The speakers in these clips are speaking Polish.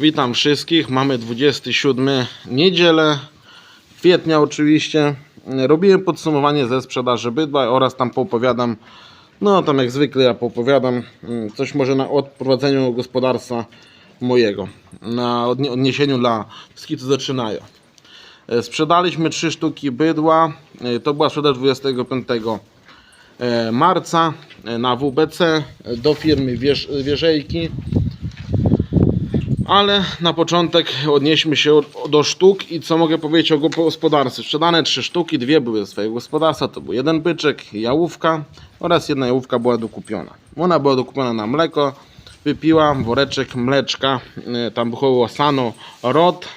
Witam wszystkich. Mamy 27 niedzielę kwietnia oczywiście. Robiłem podsumowanie ze sprzedaży bydła oraz tam poopowiadam, no tam jak zwykle ja poopowiadam mm, coś może na odprowadzeniu gospodarstwa mojego, na odnie- odniesieniu dla wszystkich co zaczynają. E, Sprzedaliśmy 3 sztuki bydła. E, To była sprzedaż 25 e, marca na WBC do firmy Wierz- Wierzejki. Ale na początek odnieśmy się do sztuk i co mogę powiedzieć o go- gospodarstwie. Sprzedane trzy sztuki, dwie były ze swojego gospodarstwa. To był jeden byczek, jałówka oraz jedna jałówka była dokupiona. Ona była dokupiona na mleko. Wypiła woreczek mleczka, e, tam było sano rod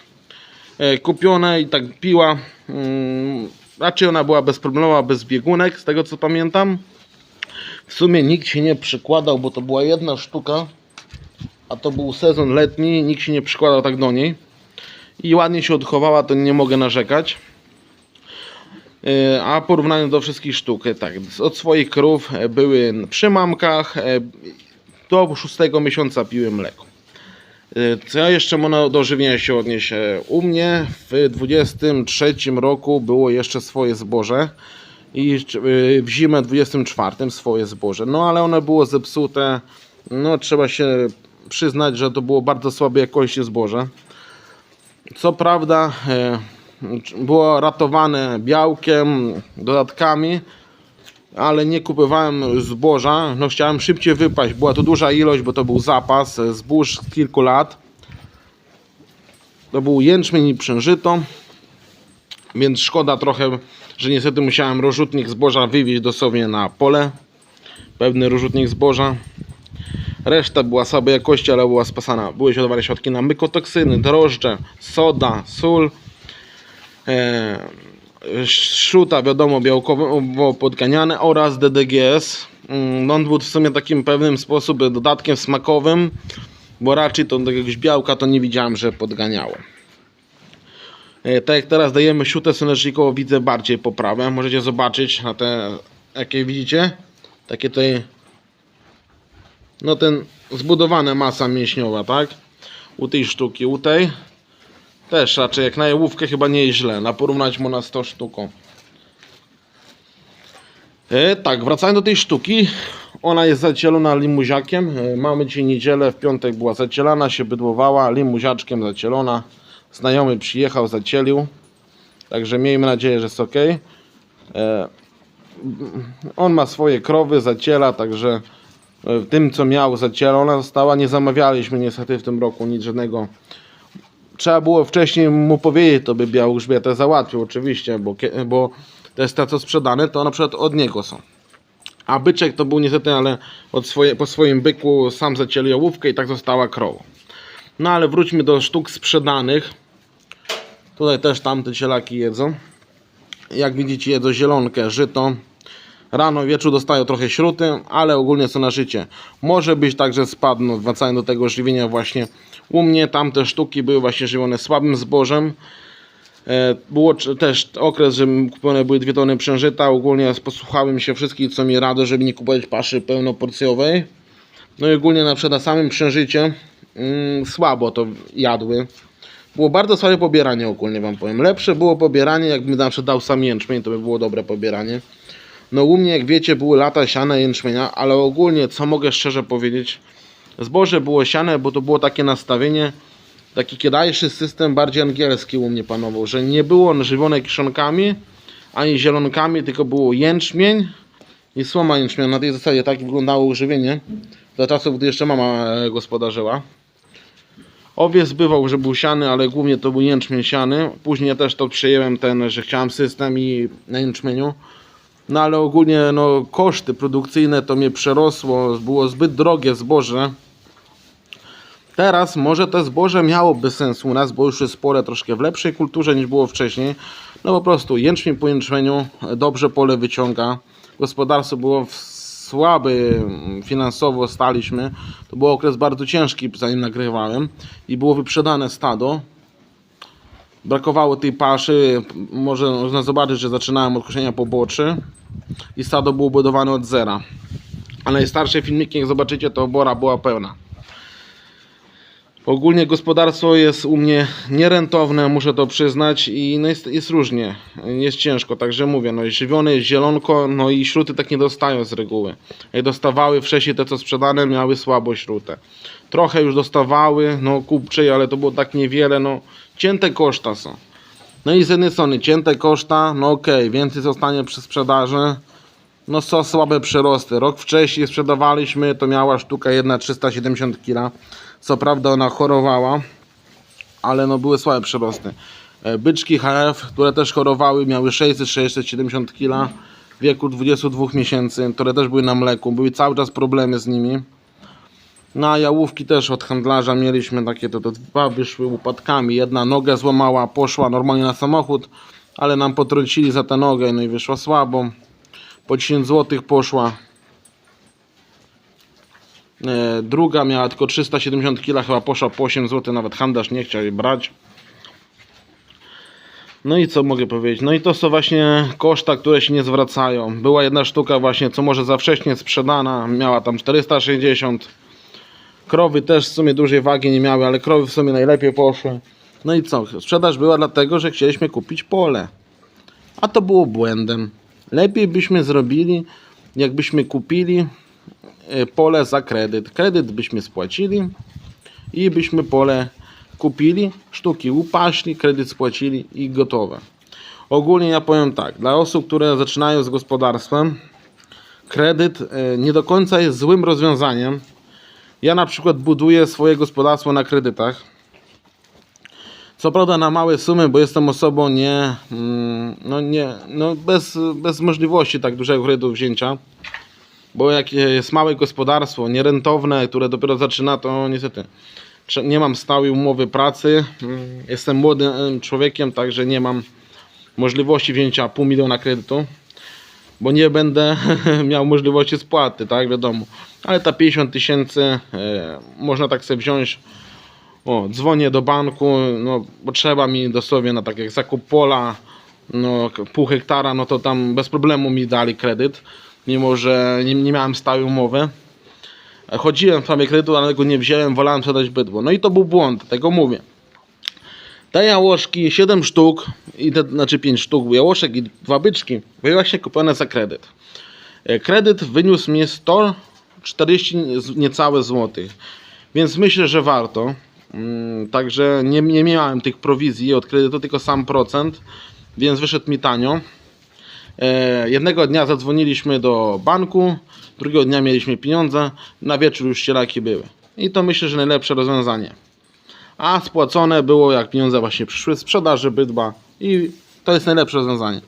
e, kupione i tak piła. Mm, Raczej ona była bezproblemowa, bez biegunek, z tego co pamiętam. W sumie nikt się nie przykładał, bo to była jedna sztuka, a to był sezon letni, nikt się nie przykładał tak do niej. I ładnie się odchowała, to nie mogę narzekać. E, A porównaniu do wszystkich sztuk, e, tak, od swoich krów e, były przy mamkach, do szóstego miesiąca piły mleko. Co jeszcze można do żywienia się odniesie? U mnie w 23 roku było jeszcze swoje zboże i w zimę 24 swoje zboże. No ale one było zepsute. No trzeba się przyznać, że to było bardzo słabej jakości zboże. Co prawda e, było ratowane białkiem, dodatkami, ale nie kupowałem zboża. No chciałem szybciej wypaść. Była to duża ilość, bo to był zapas e, zbóż z kilku lat. To był jęczmień i przężyto. Więc szkoda trochę, że niestety musiałem rozrzutnik zboża wywieźć dosłownie na pole. Pewny rozrzutnik zboża. Reszta była słabej jakości, ale była spasana. Były źródła środki na mykotoksyny, drożdże, soda, sól. E, Szruta, wiadomo, białkowo podganiane oraz DDGS. On był w sumie takim pewnym sposobem dodatkiem smakowym, bo raczej to do jakiegoś białka to nie widziałem, że podganiało. E, Tak jak teraz dajemy siutę słonecznikową, widzę bardziej poprawę. Możecie zobaczyć na te, jakie widzicie. Takie tutaj, no ten zbudowana masa mięśniowa, tak? U tej sztuki, u tej też raczej jak na jałówkę chyba nie jest źle. Na porównać mu na 100 sztuką. E, tak, wracając do tej sztuki. Ona jest zacielona limuziakiem. E, mamy dzisiaj niedzielę, w piątek była zacielana, się bydłowała, limuziaczkiem zacielona. Znajomy przyjechał, zacielił. Także miejmy nadzieję, że jest ok. E, on ma swoje krowy, zaciela, także e, tym co miał zacielona została. Nie zamawialiśmy niestety w tym roku nic żadnego trzeba było wcześniej mu powiedzieć, to by biał grzbietę załatwił oczywiście, bo, bo te te co sprzedane, to na przykład od niego są. A byczek to był niestety, ale swoje, po swoim byku sam zacięli ołówkę i tak została krową. No ale wróćmy do sztuk sprzedanych. Tutaj też tamte cielaki jedzą. Jak widzicie jedzą zielonkę, żyto. Rano, wieczór dostają trochę śruty, ale ogólnie są na życie. Może być tak, że spadną, wracając do tego żywienia właśnie u mnie. Tamte sztuki były właśnie żywione słabym zbożem. E, Było też okres, że kupione były dwie tony przężyta. Ogólnie posłuchałem się wszystkich, co mi rado, żeby nie kupować paszy pełnoporcjowej. No i ogólnie na przykład na samym przężycie mm, słabo to jadły. Było bardzo słabe pobieranie ogólnie wam powiem. Lepsze było pobieranie, jakbym na przykład dał sam jęczmień, to by było dobre pobieranie. No u mnie, jak wiecie, były lata siana jęczmienia, ale ogólnie, co mogę szczerze powiedzieć, zboże było siane, bo to było takie nastawienie, taki kiedajszy system bardziej angielski u mnie panował, że nie było żywione kiszonkami, ani zielonkami, tylko było jęczmień i słoma jęczmienia. Na tej zasadzie tak wyglądało żywienie, za czasów, gdy jeszcze mama e, gospodarzyła. Owiec bywał, że był siany, ale głównie to był jęczmień siany. Później ja też to przyjęłem ten, że chciałem system i na jęczmieniu. No ale ogólnie no, koszty produkcyjne to mnie przerosło, było zbyt drogie zboże. Teraz może to zboże miałoby sens u nas, bo już jest spore troszkę w lepszej kulturze niż było wcześniej. No po prostu jęczmień po jęczmieniu dobrze pole wyciąga. Gospodarstwo było w słaby finansowo staliśmy. To był okres bardzo ciężki zanim nagrywałem i było wyprzedane stado brakowało tej paszy. Może można zobaczyć, że zaczynałem od koszenia poboczy i stado było budowane od zera. A najstarsze filmiki, jak zobaczycie, to obora była pełna. Ogólnie gospodarstwo jest u mnie nierentowne, muszę to przyznać i no jest, jest różnie, jest ciężko, także mówię, no żywione jest zielonko, no i śruty tak nie dostają z reguły. Jak dostawały wcześniej te co sprzedane miały słabo śrutę. Trochę już dostawały, no kupczej, ale to było tak niewiele, no cięte koszta są. No i z jednej strony cięte koszta, no okej, więcej zostanie przy sprzedaży, no są słabe przyrosty. Rok wcześniej sprzedawaliśmy, to miała sztuka jedna 370 kg. Co prawda ona chorowała, ale no były słabe przyrosty. E, Byczki HF, które też chorowały, miały 600-670 kg w wieku 22 miesięcy, które też były na mleku. Były cały czas problemy z nimi. No a jałówki też od handlarza mieliśmy takie, to, to dwa wyszły upadkami. Jedna nogę złamała, poszła normalnie na samochód, ale nam potrącili za tę nogę, no i wyszła słabo. Po 10 zł poszła. E, druga miała tylko 370 kg, chyba poszła po 8 zł, nawet handlarz nie chciał jej brać. No i co mogę powiedzieć? No i to są właśnie koszta, które się nie zwracają. Była jedna sztuka właśnie, co może za wcześnie sprzedana, miała tam 460. Krowy też w sumie dużej wagi nie miały, ale krowy w sumie najlepiej poszły. No i co? Sprzedaż była dlatego, że chcieliśmy kupić pole. A to było błędem. Lepiej byśmy zrobili, jakbyśmy kupili e, pole za kredyt. Kredyt byśmy spłacili i byśmy pole kupili, sztuki upaśli, kredyt spłacili i gotowe. Ogólnie ja powiem tak, dla osób, które zaczynają z gospodarstwem, kredyt e, nie do końca jest złym rozwiązaniem. Ja na przykład buduję swoje gospodarstwo na kredytach. Co prawda na małe sumy, bo jestem osobą nie, mm, no nie, no bez, bez możliwości tak dużego kredytu wzięcia. Bo jak jest małe gospodarstwo, nierentowne, które dopiero zaczyna, to niestety nie mam stałej umowy pracy. Mm, Jestem młodym em, człowiekiem, także nie mam możliwości wzięcia pół miliona kredytu. Bo nie będę miał możliwości spłaty, tak wiadomo. Ale ta 50 tysięcy e, można tak sobie wziąć o, dzwonię do banku, no bo trzeba mi dosłownie na tak jak zakup pola, no pół hektara, no to tam bez problemu mi dali kredyt, mimo że nie, nie miałem stałej umowy. Chodziłem w sprawie kredytu, ale go nie wziąłem, wolałem sprzedać bydło. No i to był błąd, tego mówię. Te jałoszki, 7 sztuk, i te, znaczy 5 sztuk jałoszek i dwa byczki, były właśnie kupione za kredyt. E, Kredyt wyniósł mi 140 z- niecałe złotych, więc myślę, że warto. Mm, Także nie, nie miałem tych prowizji od kredytu, tylko sam procent, więc wyszedł mi tanio. E, jednego dnia zadzwoniliśmy do banku, drugiego dnia mieliśmy pieniądze, na wieczór już ścielaki były. I to myślę, że najlepsze rozwiązanie. A spłacone było jak pieniądze właśnie przyszły z sprzedaży bydła i to jest najlepsze rozwiązanie.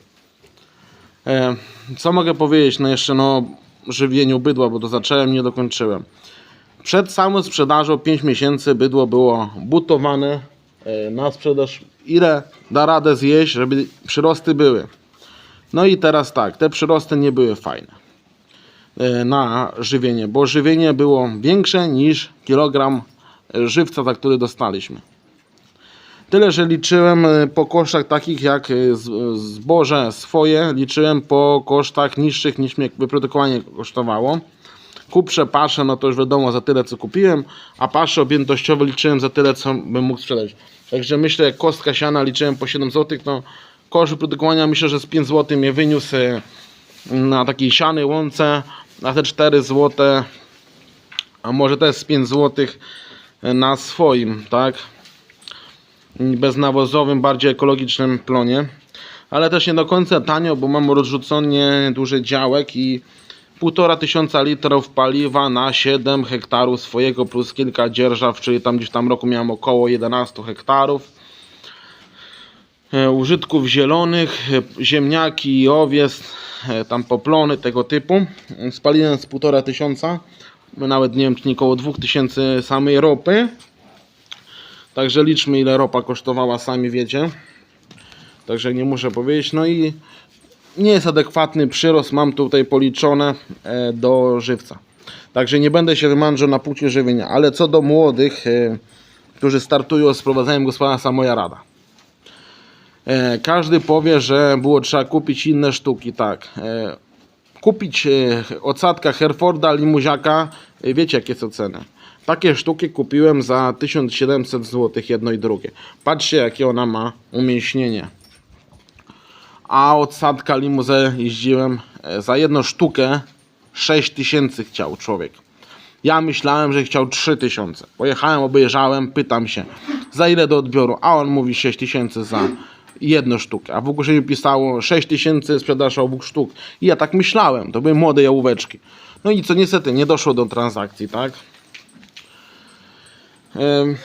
E, co mogę powiedzieć no jeszcze no żywieniu bydła, bo to zacząłem, nie dokończyłem. Przed samą sprzedażą 5 miesięcy bydło było butowane e, na sprzedaż. Ile da radę zjeść, żeby przyrosty były. No i teraz tak, te przyrosty nie były fajne e, na żywienie, bo żywienie było większe niż kilogram żywca, za który dostaliśmy. Tyle, że liczyłem e, po kosztach takich jak e, z- zboże swoje, liczyłem po kosztach niższych niż mnie wyprodukowanie kosztowało. Kuprze, pasze, no to już wiadomo za tyle co kupiłem, a pasze objętościowe liczyłem za tyle co bym mógł sprzedać. Także myślę, jak kostka siana liczyłem po 7 zł, to koszt wyprodukowania myślę, że z 5 zł mnie wyniósł e, na takiej sianej łące, a te 4 zł, a może też z 5 zł na swoim, tak? Beznawozowym, bardziej ekologicznym plonie. Ale też nie do końca tanio, bo mam rozrzucenie duży działek i półtora tysiąca litrów paliwa na 7 hektarów swojego plus kilka dzierżaw, czyli tam gdzieś tam roku miałem około 11 hektarów. E, Użytków zielonych, e, ziemniaki i owiec, e, tam poplony tego typu. Spaliłem z półtora tysiąca, nawet nie wiem czy nie około 2000 samej ropy. Także liczmy ile ropa kosztowała, sami wiecie. Także nie muszę powiedzieć. No i nie jest adekwatny przyrost, mam tutaj policzone e, do żywca. Także nie będę się wymanżał na płcie żywienia, ale co do młodych, e, którzy startują z prowadzeniem gospodarstwa, moja rada. E, Każdy powie, że było trzeba kupić inne sztuki, tak. Kupić e, odsadka Herforda, limuziaka, e, wiecie jakie są ceny. Takie sztuki kupiłem za 1700 zł jedno i drugie. Patrzcie jakie ona ma umięśnienie. A odsadka limuzę jeździłem e, za jedną sztukę 6000 chciał człowiek. Ja myślałem, że chciał 3000. Pojechałem, obejrzałem, pytam się, za ile do odbioru? A on mówi 6000 za jedną sztukę. A w ogłoszeniu pisało 6000 sprzedaż obu sztuk. I ja tak myślałem, to były młode jałóweczki. No i co niestety, nie doszło do transakcji, tak? Ym,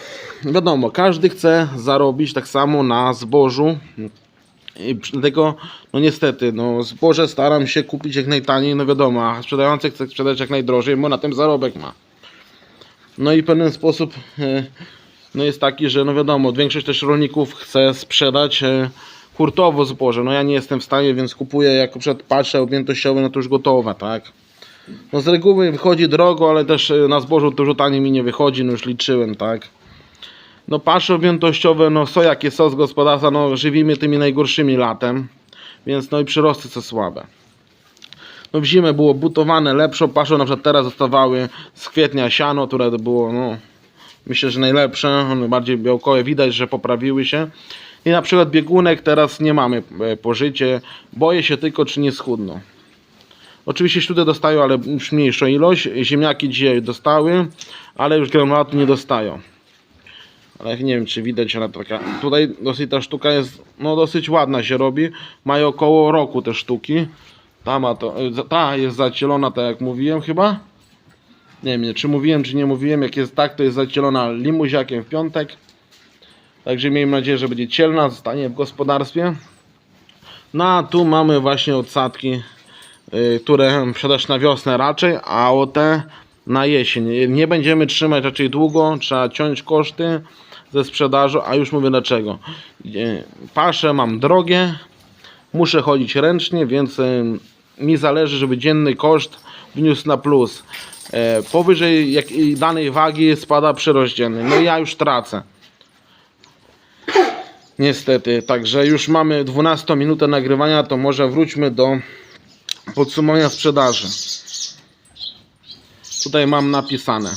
wiadomo, każdy chce zarobić tak samo na zbożu. I dlatego, no niestety, no zboże staram się kupić jak najtaniej, no wiadomo, a sprzedający chce sprzedać jak najdrożej, bo na tym zarobek ma. No i w pewien sposób e, no jest taki, że no wiadomo, większość też rolników chce sprzedać e, hurtowo zboże. No ja nie jestem w stanie, więc kupuję jako przed patrzę objętościowe, no to już gotowe, tak. No z reguły wychodzi drogo, ale też e, na zbożu dużo taniej mi nie wychodzi, no już liczyłem, tak. No pasze objętościowe, no są jakie są z gospodarstwa, no żywimy tymi najgorszymi latem, więc no i przyrosty co słabe. No w zimę było butowane lepszą paszą, na przykład teraz zostawały z kwietnia siano, które było no myślę, że najlepsze, one bardziej białkowe, widać, że poprawiły się. I na przykład biegunek teraz nie mamy e, pożycie, boję się tylko czy nie schudną. Oczywiście śruty dostają, ale już mniejszą ilość, ziemniaki dzisiaj dostały, ale już granulatu nie dostają. Ale nie wiem czy widać, ale taka. Tutaj dosyć ta sztuka jest no dosyć ładna się robi. Mają około roku te sztuki. Ta ma to. Ta jest zacielona, tak jak mówiłem chyba. Nie wiem, czy mówiłem, czy nie mówiłem. Jak jest tak, to jest zacielona limuziakiem w piątek. Także miejmy nadzieję, że będzie cielna, zostanie w gospodarstwie. No a tu mamy właśnie odsadki, y, które sprzedaż na wiosnę raczej, a o te na jesień. Nie będziemy trzymać raczej długo, trzeba ciąć koszty ze sprzedaży, a już mówię dlaczego. Y, Pasze mam drogie, muszę chodzić ręcznie, więc y, mi zależy, żeby dzienny koszt wniósł na plus. E, Powyżej jak danej wagi spada przyrost dzienny. No i ja już tracę. Niestety, także już mamy 12 minutę nagrywania, to może wróćmy do podsumowania sprzedaży. Tutaj mam napisane.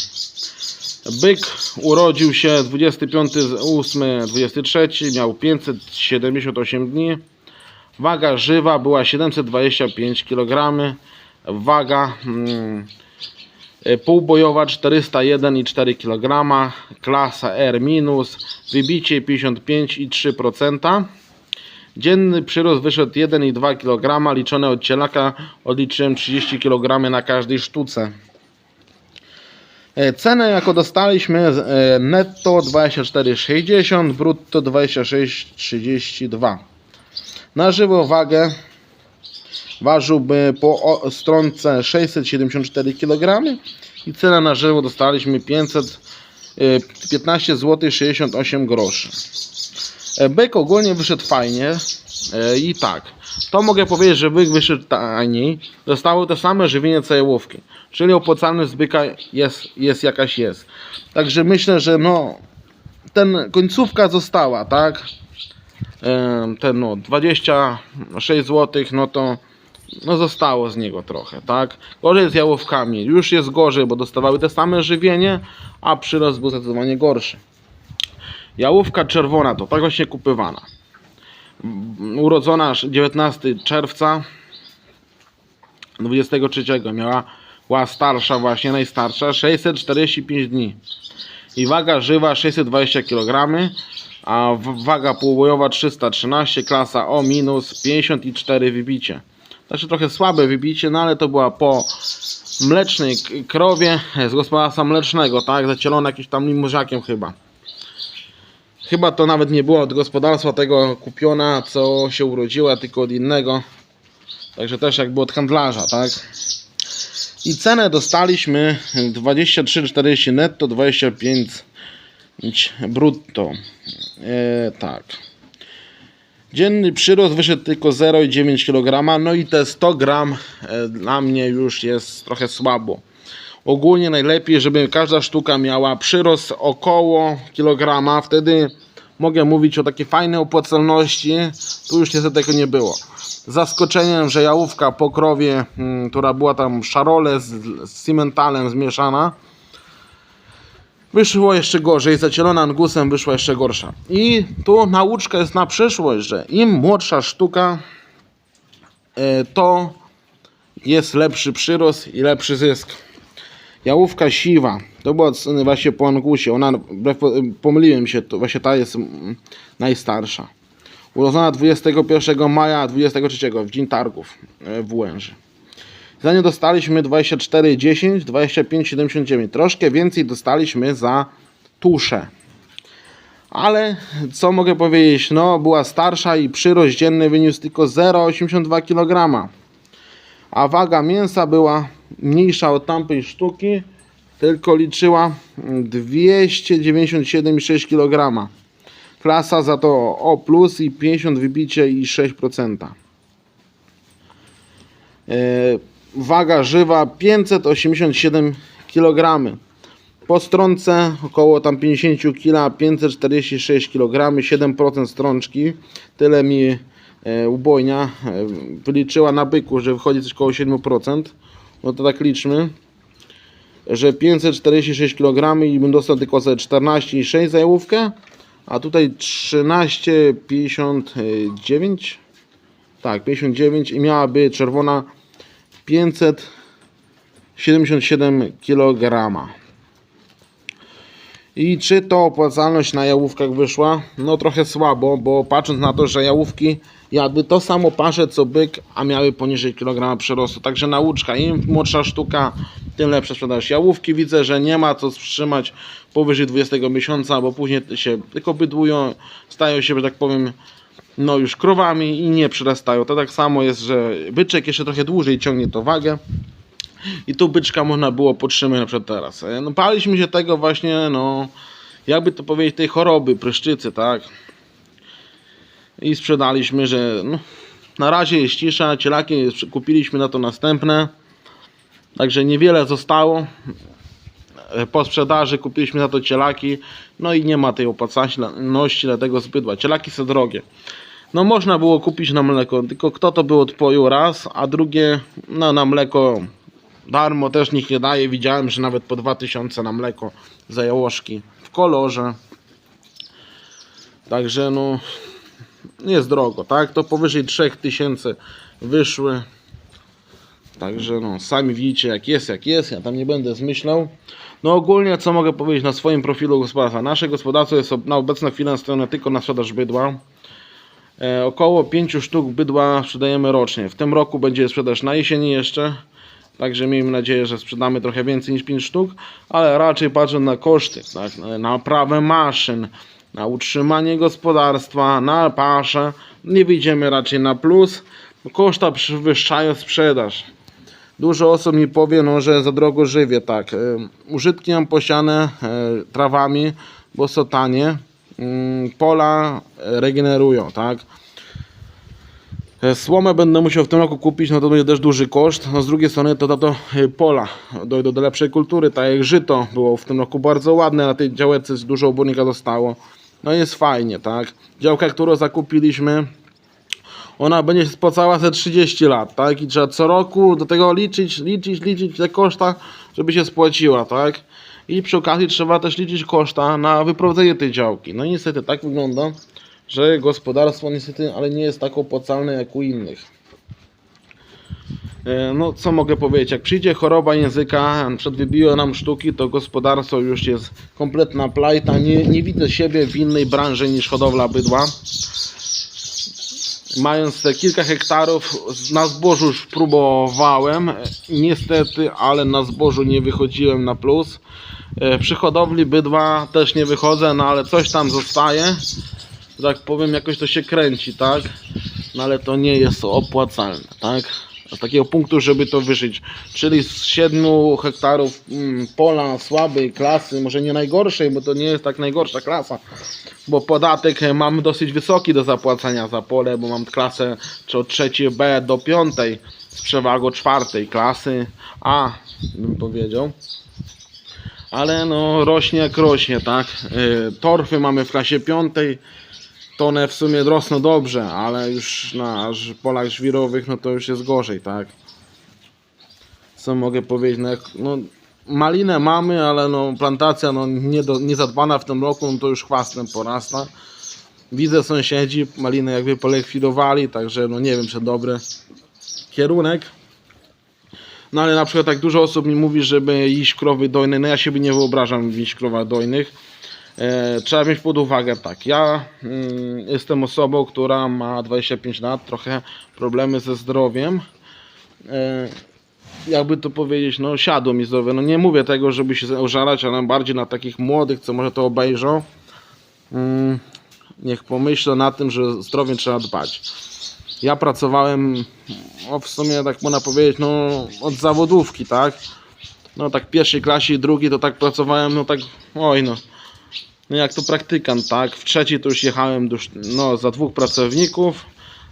Byk urodził się 25.8.23, miał 578 dni. Waga żywa była 725 kg. Waga mm, e, półbojowa 401,4 kg. Klasa R-, wybicie 55,3%. Dzienny przyrost wyszedł 1,2 kg, liczone od cielaka odliczyłem 30 kg na każdej sztuce. E, Cenę jako dostaliśmy e, netto 24,60, brutto 26,32. Na żywo wagę ważyłby po stronce 674 kg i cenę na żywo dostaliśmy 500, e, 15 zł 68 groszy. E, Byk ogólnie wyszedł fajnie e, i tak. To mogę powiedzieć, że byk wyszedł taniej. Dostały to same żywienie co jałówki. Czyli opłacalność byka jest, jest jakaś jest. Także myślę, że no ten końcówka została, tak? E, Ten no 26 zł, no to no zostało z niego trochę, tak? Gorzej z jałówkami. Już jest gorzej, bo dostawały te same żywienie, a przyrost był zdecydowanie gorszy. Jałówka czerwona to tak właśnie kupywana. Urodzona 19 czerwca 23 miała była starsza właśnie, najstarsza 645 dni. I waga żywa 620 kg, a waga półbojowa 313, klasa O minus 54 wybicie. Także trochę słabe wybicie, no ale to była po mlecznej krowie z gospodarstwa mlecznego, tak? Zacielone jakimś tam limuziakiem chyba. Chyba to nawet nie było od gospodarstwa tego kupiona, co się urodziła, tylko od innego. Także też jakby od handlarza, tak? I cenę dostaliśmy 23,40 netto, 25 brutto. E, tak. Dzienny przyrost wyszedł tylko 0,9 kg, no i te 100 gram e, dla mnie już jest trochę słabo. Ogólnie najlepiej, żeby każda sztuka miała przyrost około kilograma, wtedy mogę mówić o takiej fajnej opłacalności. Tu już niestety tego nie było. Zaskoczeniem, że jałówka po krowie, mm, która była tam szarole z, z cimentalem zmieszana, wyszło jeszcze gorzej, zacielona angusem wyszła jeszcze gorsza. I tu nauczka jest na przyszłość, że im młodsza sztuka, e, to jest lepszy przyrost i lepszy zysk. Jałówka siwa, to była właśnie po angusie, ona, pomyliłem się, to właśnie ta jest mm, najstarsza. Urodzona 21 maja 23 w dzień targów e, w Łęży. Za nią dostaliśmy 24,10, 25,79. Troszkę więcej dostaliśmy za tuszę. Ale co mogę powiedzieć? No, była starsza i przyrost dzienny wyniósł tylko 0,82 kg. A waga mięsa była mniejsza od tamtej sztuki, tylko liczyła 297,6 kg. Klasa za to O plus i 50 wybicie i 6%. Waga żywa 587 kg. Po stronce około tam 50 kg, 546 kg, 7% strączki. Tyle mi e, ubojnia e, wyliczyła na byku, że wychodzi coś około 7%. No to tak liczmy, że 546 kg i bym dostał tylko ze 14,6 za jałówkę, a tutaj 13,59 tak, 59 i miałaby czerwona 577 kg. I czy to opłacalność na jałówkach wyszła? No trochę słabo, bo patrząc na to, że jałówki jadły to samo pasze co byk, a miały poniżej kilograma przyrostu. Także nauczka, im młodsza sztuka, tym lepsza sprzedaż. Jałówki widzę, że nie ma co wstrzymać powyżej 20 miesiąca, bo później się tylko bydłują, stają się, że tak powiem, no już krowami i nie przyrastają. To tak samo jest, że byczek jeszcze trochę dłużej ciągnie to wagę. I tu byczka można było podtrzymać na przykład teraz. E, No baliśmy się tego właśnie, no jakby to powiedzieć, tej choroby, pryszczycy, tak. I sprzedaliśmy, że no, na razie jest cisza, cielaki kupiliśmy na to następne. Także niewiele zostało. E, Po sprzedaży kupiliśmy na to cielaki, no i nie ma tej opłacalności dla tego zbydła. Cielaki są drogie. No można było kupić na mleko, tylko kto to było odpojął raz, a drugie no, na mleko darmo też nikt nie daje. Widziałem, że nawet po 2000 na mleko za jałoszki w kolorze. Także no jest drogo, tak? To powyżej 3000 wyszły. Także no, sami widzicie jak jest, jak jest. Ja tam nie będę zmyślał. No ogólnie co mogę powiedzieć na swoim profilu gospodarstwa. Nasze gospodarstwo jest na obecną chwilę nastawione tylko na sprzedaż bydła. E, około 5 sztuk bydła sprzedajemy rocznie. W tym roku będzie sprzedaż na jesieni jeszcze. Także miejmy nadzieję, że sprzedamy trochę więcej niż 5 sztuk, ale raczej patrząc na koszty, tak, na naprawę maszyn, na utrzymanie gospodarstwa, na paszę, nie wyjdziemy raczej na plus. Koszta przewyższają sprzedaż. Dużo osób mi powie, no, że za drogo żywię, tak. y, Użytki mam posiane trawami, bo są tanie. Mm, Pola regenerują, tak. E, Słomę będę musiał w tym roku kupić, no to będzie też duży koszt. No z drugiej strony to, to, to y, pola dojdą do lepszej kultury, tak jak żyto było w tym roku bardzo ładne, na tej działeczce dużo obornika zostało. No jest fajnie, tak. Działka, którą zakupiliśmy, ona będzie spłacała ze 30 lat, tak? I trzeba co roku do tego liczyć, liczyć, liczyć te koszta, żeby się spłaciła, tak? I przy okazji trzeba też liczyć koszta na wyprowadzenie tej działki. No i niestety tak wygląda, że gospodarstwo niestety, ale nie jest tak opłacalne jak u innych. E, No, co mogę powiedzieć? Jak przyjdzie choroba języka, przed nam sztuki, to gospodarstwo już jest kompletna plajta. Nie, nie widzę siebie w innej branży niż hodowla bydła mając te kilka hektarów na zbożu już próbowałem. Niestety, ale na zbożu nie wychodziłem na plus. E, przy hodowli bydła też nie wychodzę, no ale coś tam zostaje. Tak powiem jakoś to się kręci, tak? No ale to nie jest opłacalne, tak z takiego punktu, żeby to wyżyć czyli z 7 hektarów mm, pola słabej klasy, może nie najgorszej, bo to nie jest tak najgorsza klasa bo podatek mam dosyć wysoki do zapłacenia za pole, bo mam klasę czy od trzeciej B do piątej z przewagą czwartej klasy A, bym powiedział. Ale no rośnie jak rośnie, tak? E, Torfy mamy w klasie piątej, to one w sumie rosną dobrze, ale już na polach żwirowych no to już jest gorzej, tak? Co mogę powiedzieć? No, jak- no malinę mamy, ale no plantacja no nie, do, nie zadbana w tym roku, no to już chwastem porasta. Widzę sąsiedzi malinę jakby polekwidowali, także no nie wiem czy dobry kierunek. No ale na przykład tak dużo osób mi mówi, żeby iść krowy dojne, no ja sobie nie wyobrażam iść krowa dojnych. E, trzeba mieć pod uwagę tak, ja mm, jestem osobą, która ma 25 lat, trochę problemy ze zdrowiem. E, jakby to powiedzieć, no siadło mi zdrowie. No nie mówię tego, żeby się ożalać, ale bardziej na takich młodych, co może to obejrzą. Mm, niech pomyślą na tym, że zdrowie trzeba dbać. Ja pracowałem, no w sumie tak można powiedzieć, no od zawodówki, tak? No tak pierwszej klasie i drugiej to tak pracowałem, no tak, oj no. No jak to praktykant, tak? W trzeciej to już jechałem do, no, za dwóch pracowników,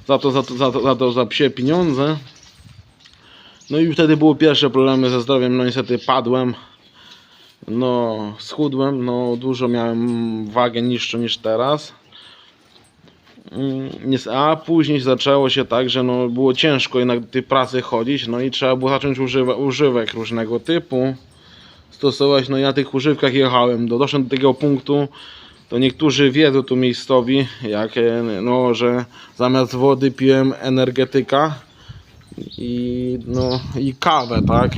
za to, za to, za to, za to za psie pieniądze. No i wtedy były pierwsze problemy ze zdrowiem, no niestety padłem. No, schudłem, no dużo miałem wagę niższą niż teraz. Mm, A później zaczęło się tak, że no było ciężko jednak tej pracy chodzić, no i trzeba było zacząć używa- używek różnego typu stosować. No ja na tych używkach jechałem, do, doszedłem do takiego punktu, to niektórzy wiedzą tu miejscowi, jak, e, no, że zamiast wody piłem energetyka i, no, i kawę, tak?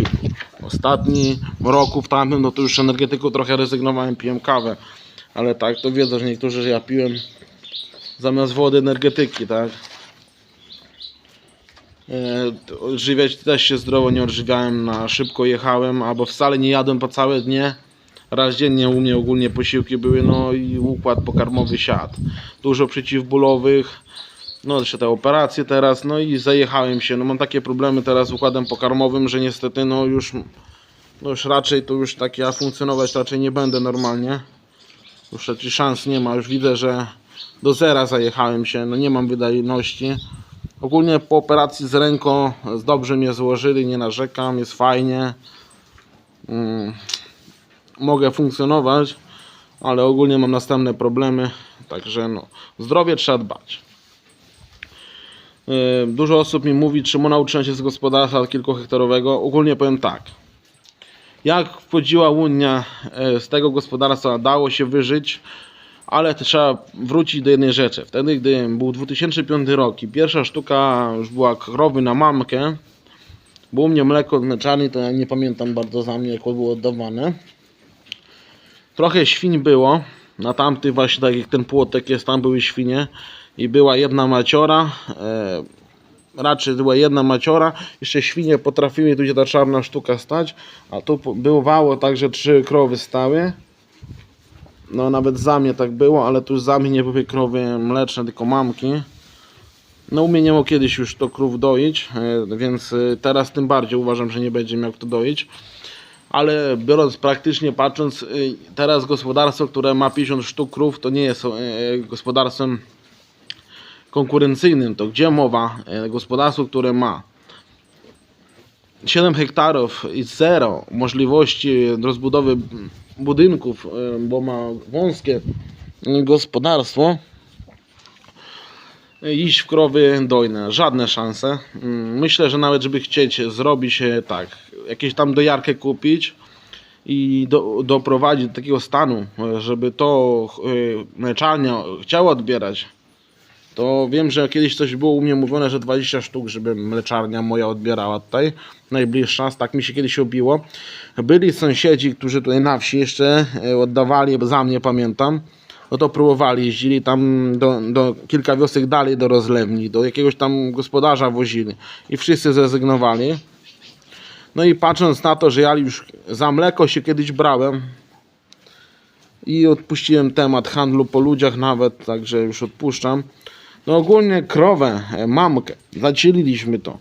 Ostatni roku w tamtym, no to już energetyką trochę rezygnowałem, piłem kawę, ale tak, to wiedzą, że niektórzy, że ja piłem zamiast wody energetyki, tak? E, Odżywiać też się zdrowo nie odżywiałem, na szybko jechałem, albo wcale nie jadłem po całe dnie. Raz dziennie u mnie ogólnie posiłki były, no i układ pokarmowy siadł. Dużo przeciwbólowych, no jeszcze te operacje teraz, no i zajechałem się. No mam takie problemy teraz z układem pokarmowym, że niestety no już, no już raczej to już tak ja funkcjonować raczej nie będę normalnie. Już raczej szans nie ma, już widzę, że do zera zajechałem się, no nie mam wydajności. Ogólnie po operacji z ręką dobrze mnie złożyli, nie narzekam, jest fajnie. Mm, mogę funkcjonować, ale ogólnie mam następne problemy, także no, zdrowie trzeba dbać. Yy, Dużo osób mi mówi, czemu nauczyłem się z gospodarstwa kilkuhektarowego. Ogólnie powiem tak. Jak wchodziła Unia e, z tego gospodarstwa, dało się wyżyć, ale to trzeba wrócić do jednej rzeczy. Wtedy, gdy był 2005 rok i pierwsza sztuka już była krowy na mamkę, było u mnie mleko od mleczarni, to ja nie pamiętam bardzo za mnie, jak było oddawane. Trochę świń było, na tamtych właśnie, tak jak ten płotek jest, tam były świnie i była jedna maciora, e, raczej była jedna maciora, jeszcze świnie potrafiły, tu gdzie ta czarna sztuka stać, a tu bywało tak, że trzy krowy stały. No nawet za mnie tak było, ale tu za mnie nie były krowy mleczne, tylko mamki. No u nie kiedyś już to krów doić, e, więc e, teraz tym bardziej uważam, że nie będzie miał kto doić. Ale biorąc praktycznie patrząc, e, teraz gospodarstwo, które ma 50 sztuk krów, to nie jest gospodarstwem konkurencyjnym. To gdzie mowa? Gospodarstwo, które ma 7 hektarów i zero możliwości rozbudowy budynków, bo ma wąskie gospodarstwo, iść w krowy dojne. Żadne szanse. Mm, Myślę, że nawet żeby chcieć zrobić tak, jakieś tam dojarkę kupić i do, doprowadzić do takiego stanu, e, żeby to e, mleczarnia chciała odbierać, to wiem, że kiedyś coś było u mnie mówione, że 20 sztuk, żeby mleczarnia moja odbierała tutaj, najbliższa, tak mi się kiedyś obiło. Byli sąsiedzi, którzy tutaj na wsi jeszcze e, oddawali, za mnie pamiętam, no to próbowali, jeździli tam do, do kilka wiosek dalej do rozlewni, do jakiegoś tam gospodarza wozili i wszyscy zrezygnowali. No i patrząc na to, że ja już za mleko się kiedyś brałem i odpuściłem temat handlu po ludziach nawet, także już odpuszczam. No ogólnie krowę, e, mamkę, zacieliliśmy to.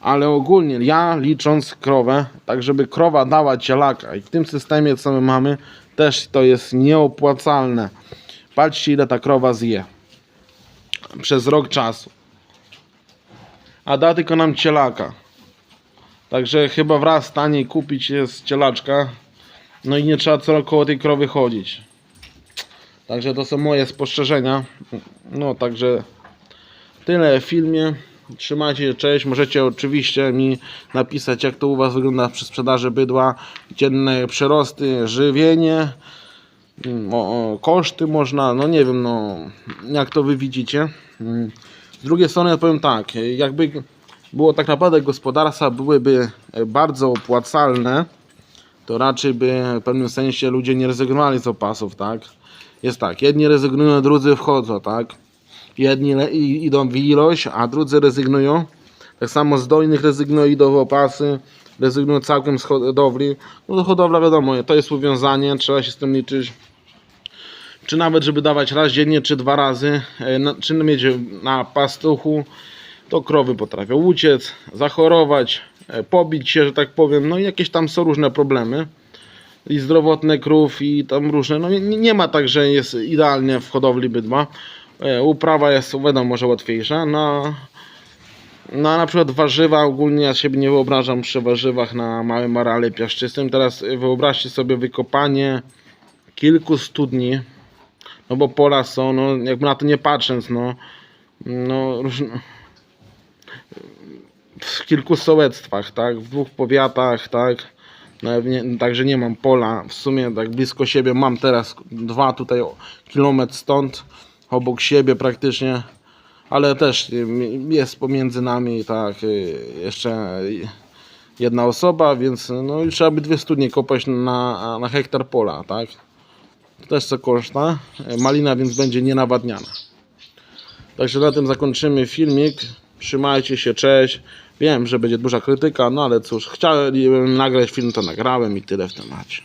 Ale ogólnie ja licząc krowę, tak żeby krowa dała cielaka i w tym systemie co my mamy, też to jest nieopłacalne. Patrzcie ile ta krowa zje. Przez rok czasu. A da tylko nam cielaka. Także chyba wraz taniej kupić jest cielaczka. No i nie trzeba co roku koło tej krowy chodzić. Także to są moje spostrzeżenia. No także tyle w filmie. Trzymajcie się, cześć. Możecie oczywiście mi napisać, jak to u Was wygląda przy sprzedaży bydła. Dzienne przerosty, żywienie, mm, o, o, koszty można, no nie wiem, no jak to Wy widzicie. Mm. Z drugiej strony ja powiem tak, jakby było tak naprawdę gospodarstwa byłyby bardzo opłacalne, to raczej by w pewnym sensie ludzie nie rezygnowali z opasów, tak? Jest tak, jedni rezygnują, drudzy wchodzą, tak? Jedni idą w ilość, a drudzy rezygnują. Tak samo z dojnych rezygnują, idą w opasy, rezygnują całkiem z hodowli. No to hodowla wiadomo, to jest uwiązanie, trzeba się z tym liczyć. Czy nawet, żeby dawać raz dziennie, czy dwa razy, e, czy mieć na pastuchu, to krowy potrafią uciec, zachorować, e, pobić się, że tak powiem, no i jakieś tam są różne problemy i zdrowotne krów i tam różne, no nie, nie ma tak, że jest idealnie w hodowli bydła. E, Uprawa jest wiadomo może łatwiejsza, no, no a na przykład warzywa, ogólnie ja siebie nie wyobrażam przy warzywach na małym areale piaszczystym. Teraz e, wyobraźcie sobie wykopanie kilku studni, no bo pola są, no jakby na to nie patrząc, no, no w kilku sołectwach, tak, w dwóch powiatach, tak, nawet nie, także nie mam pola, w sumie tak blisko siebie mam teraz dwa tutaj kilometr stąd, obok siebie praktycznie, ale też y, jest pomiędzy nami tak y, jeszcze jedna osoba, więc no i trzeba by dwie studnie kopać na, na hektar pola, tak. To też co koszta. Malina więc będzie nienawadniana. Także na tym zakończymy filmik. Trzymajcie się, cześć. Wiem, że będzie duża krytyka, no ale cóż, chciałem nagrać film, to nagrałem i tyle w temacie.